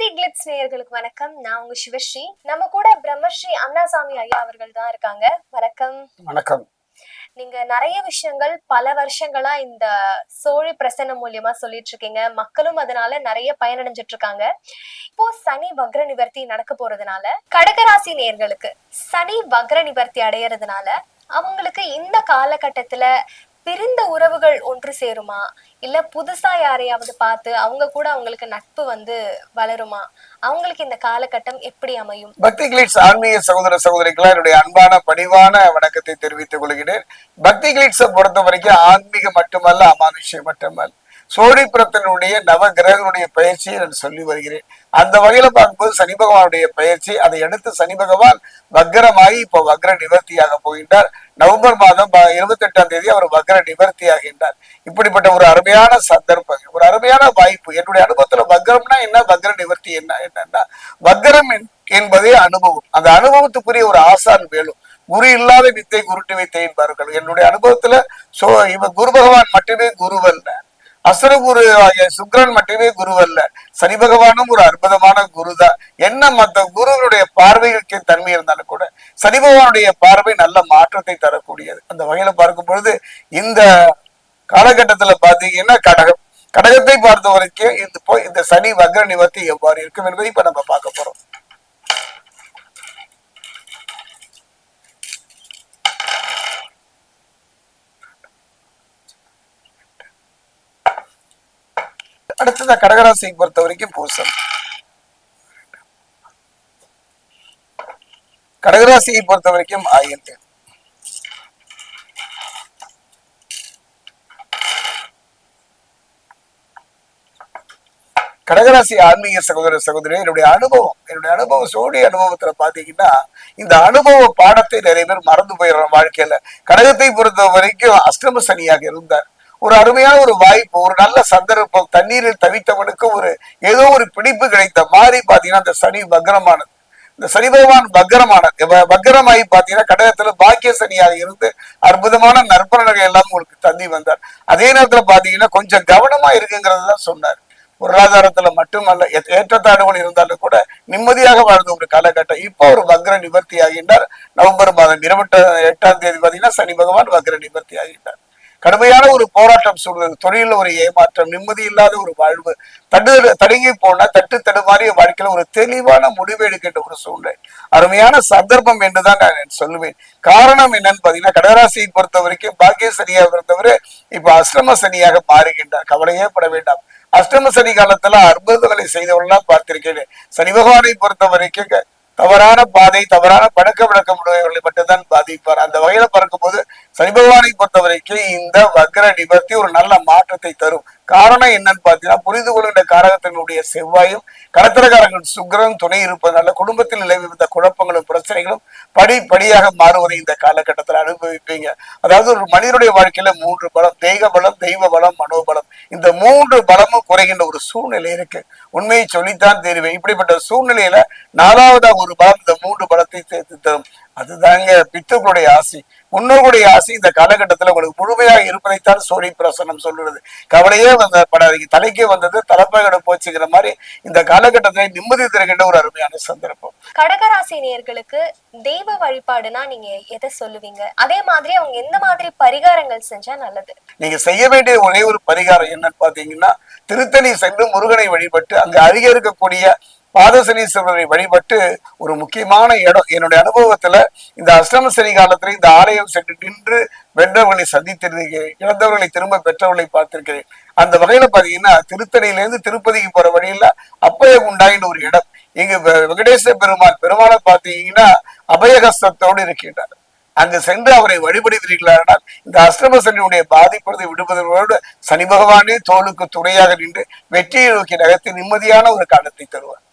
Glitz நேயர்களுக்கு வணக்கம். நான் உங்க சிவஸ்ரீ. நம்ம கூட பிரம்மஸ்ரீ அண்ணாசாமி ஐயா அவர்கள் தான் இருக்காங்க. வணக்கம். வணக்கம். நீங்க நிறைய விஷயங்கள் பல வருஷங்களா இந்த சோழி பிரசன்னம் மூலியமா சொல்லிட்டு இருக்கீங்க. மக்களும் அதனால நிறைய பயனடைஞ்சிட்டு இருக்காங்க. இப்போ சனி வக்ர நிவர்த்தி நடக்க போறதுனால கடகராசி நேயர்களுக்கு சனி வக்ர நிவர்த்தி அடையறதுனால அவங்களுக்கு இந்த காலகட்டத்துல பிரிந்த உறவுகள் ஒன்று சேருமா? இல்ல புதுசா யாரையாவது பார்த்து அவங்க கூட அவங்களுக்கு நட்பு வந்து வளருமா? அவங்களுக்கு இந்த காலகட்டம் எப்படி அமையும்? பக்தி கிளிட்ஸ் ஆன்மீக சகோதர சகோதரிகளா என்னுடைய அன்பான பணிவான வணக்கத்தை தெரிவித்துக் கொள்கிறேன். பக்தி கிளிட்ஸை பொறுத்த வரைக்கும் ஆன்மீகம் மட்டுமல்ல அமானுஷ்யம் மட்டுமல்ல. சோழிபுரத்தினுடைய நவ கிரகங்களுடைய பயிற்சியை நான் சொல்லி வருகிறேன். அந்த வகையில பார்க்கும்போது சனி பகவானுடைய பயிற்சி அதை அடுத்து சனி பகவான் வக்ரமாகி இப்போ வக்ர நிவர்த்தியாக போகின்றார். நவம்பர் மாதம் இருபத்தி எட்டாம் தேதி அவர் வக்ர நிவர்த்தி ஆகின்றார் இப்படிப்பட்ட ஒரு அருமையான சந்தர்ப்பம் ஒரு அருமையான வாய்ப்பு. என்னுடைய அனுபவத்துல வக்ரம்னா என்ன? வக்ர நிவர்த்தி என்ன? என்னன்னா வக்ரம் என்பதே அனுபவம். அந்த அனுபவத்துக்குரிய ஒரு ஆசான் வேலும் குரு இல்லாத வித்தை குருட்டு வித்தை என்பார்கள் என்னுடைய அனுபவத்துல சோ இவன் குரு பகவான் மட்டுமே குருவல்ல. அசுர குரு ஆகிய சுக்கிரன் மட்டுமே குருவல்ல சனி பகவானும் ஒரு அற்புதமான குருதான் என்ன மத்த குருவனுடைய பார்வைகளுக்கு தன்மை இருந்தாலும் கூட சனி பகவானுடைய பார்வை நல்ல மாற்றத்தை தரக்கூடியது. அந்த வகையில பார்க்கும் பொழுது இந்த காலகட்டத்துல பாத்தீங்கன்னா கடகம். கடகத்தை பார்த்த வரைக்கும் இந்த போய் இந்த சனி வக்ர நிவர்த்தி எவ்வாறு இருக்கும் என்பதை இப்ப நம்ம பார்க்க போறோம். அடுத்தது கடகராசியை பொறுத்த வரைக்கும் பூசம். கடகராசியை பொறுத்த வரைக்கும் ஆயிரத்து கடகராசி ஆன்மீக சகோதர சகோதரி என்னுடைய அனுபவம் என்னுடைய அனுபவம் சோழி அனுபவத்துல பாத்தீங்கன்னா இந்த அனுபவ பாடத்தை நிறைய பேர் மறந்து போயிடுறோம் வாழ்க்கையில. கடகத்தை பொறுத்த வரைக்கும் அஷ்டம சனியாக இருந்தார். ஒரு அருமையான ஒரு வாய்ப்பு ஒரு நல்ல சந்தர்ப்பம் தண்ணீரில் தவித்தவனுக்கு ஒரு ஏதோ ஒரு பிடிப்பு கிடைத்த மாதிரி பாத்தீங்கன்னா அந்த சனி பக்ரமானது இந்த சனி பகவான் பக்ரமானது பக்ரமாயி பாத்தீங்கன்னா கடகத்துல பாக்கிய சனியாக இருந்து அற்புதமான நற்பலன்கள் எல்லாம் உங்களுக்கு தந்தி வந்தார். அதே நேரத்துல பாத்தீங்கன்னா கொஞ்சம் கவனமா இருக்குங்கிறது தான் சொன்னார். பொருளாதாரத்துல மட்டுமல்ல ஏ- இருந்தாலும் கூட நிம்மதியாக வாழ்ந்த ஒரு காலகட்டம். இப்போ ஒரு வக்ர நிவர்த்தி ஆகின்றார். நவம்பர் மாதம் இருபத்தி எட்டாம் தேதி பாத்தீங்கன்னா சனி பகவான் வக்ர நிவர்த்தி ஆகின்றார். கடுமையான ஒரு போராட்டம் சூழ்நிலை தொழிலில் ஒரு ஏமாற்றம் நிம்மதி இல்லாத ஒரு வாழ்வு தடு தடுங்கி போன தட்டு தடுமாறிய வாழ்க்கையில் ஒரு தெளிவான முடிவு எடுக்கின்ற ஒரு சூழ்நிலை. அருமையான சந்தர்ப்பம் என்றுதான் நான் சொல்லுவேன். காரணம் என்னன்னு பார்த்தீங்கன்னா கடகராசியை பொறுத்த வரைக்கும் பாக்கிய சனியாக இருந்தவர் இப்ப அஷ்டம சனியாக மாறுகின்றார். கவலையே பட வேண்டாம். அஷ்டம சனி காலத்துல அற்புதங்களை செய்தவர்கள்லாம் பார்த்திருக்கேன். சனி பகவானை பொறுத்த வரைக்கும் க- தவறான பாதை தவறான பழக்க வழக்கம் உடையவர்களை மட்டும்தான் பாதிப்பார். அந்த வகையில பார்க்கும்போது சனி பகவானை பொறுத்த வரைக்கும் இந்த வக்ர நிவர்த்தி ஒரு நல்ல மாற்றத்தை தரும். காரணம் என்னன்னு பார்த்தீங்கன்னா புரிந்து கொள்கின்ற காரகத்தினுடைய செவ்வாயும் கடத்திரக்காரர்கள் சுக்கரனும் துணை இருப்பதனால குடும்பத்தில் நிலவி குழப்பங்களும் பிரச்சனைகளும் படியாக மாறுவதை இந்த காலகட்டத்தில் அனுபவிப்பீங்க. அதாவது ஒரு மனிதனுடைய வாழ்க்கையில மூன்று பலம் தெய்வ பலம் தெய்வ பலம் மனோபலம் இந்த மூன்று பலமும் குறைகின்ற ஒரு சூழ்நிலை இருக்கு. உண்மையை சொல்லித்தான் தெரிவேன். இப்படிப்பட்ட சூழ்நிலையில நாலாவதா ஒரு பலம் இந்த மூன்று பலத்தை சேர்த்து தரும். அதுதாங்க பித்துக்களுடைய ஆசை. முன்னோர்களுடைய ஆசை இந்த காலகட்டத்துல உங்களுக்கு முழுமையாக இருப்பதைத்தான் சோழி பிரசனம் சொல்லுறது கவலையே வந்த படாதீங்க தலைக்கே வந்தது தலைப்பகட போச்சுங்கிற மாதிரி இந்த காலகட்டத்தை நிம்மதி தருகின்ற ஒரு அருமையான சந்தர்ப்பம். கடகராசி நேயர்களுக்கு தெய்வ வழிபாடுனா நீங்க எதை சொல்லுவீங்க? அதே மாதிரி அவங்க எந்த மாதிரி பரிகாரங்கள் செஞ்சா நல்லது? நீங்க செய்ய வேண்டிய ஒரே ஒரு பரிகாரம் என்னன்னு பாத்தீங்கன்னா திருத்தணி சென்று முருகனை வழிபட்டு அங்க அருகே இருக்கக்கூடிய பாதசனீஸ்வரரை வழிபட்டு ஒரு முக்கியமான இடம். என்னுடைய அனுபவத்துல இந்த அஷ்டம சனி காலத்துல இந்த ஆலயம் சென்று நின்று வென்றவர்களை சந்தித்திருக்கிறேன். இழந்தவர்களை திரும்ப பெற்றவர்களை பார்த்திருக்கிறேன். அந்த வகையில பாத்தீங்கன்னா திருத்தணியிலேருந்து திருப்பதிக்கு போற வழியில அப்பய உண்டாயின ஒரு இடம். இங்க வெங்கடேஸ்வர வெங்கடேச பெருமாளை பெருமானை பாத்தீங்கன்னா அபயகஸ்தத்தோடு இருக்கின்றார். அங்கு சென்று அவரை வழிபடுகிறீர்களானால் இந்த அஷ்டம சனியுடைய பாதிப்பதை விடுவதோடு சனி பகவானே தோளுக்கு துணையாக நின்று வெற்றியை நோக்கி நகர்த்தி நிம்மதியான ஒரு காலத்தை தருவார்.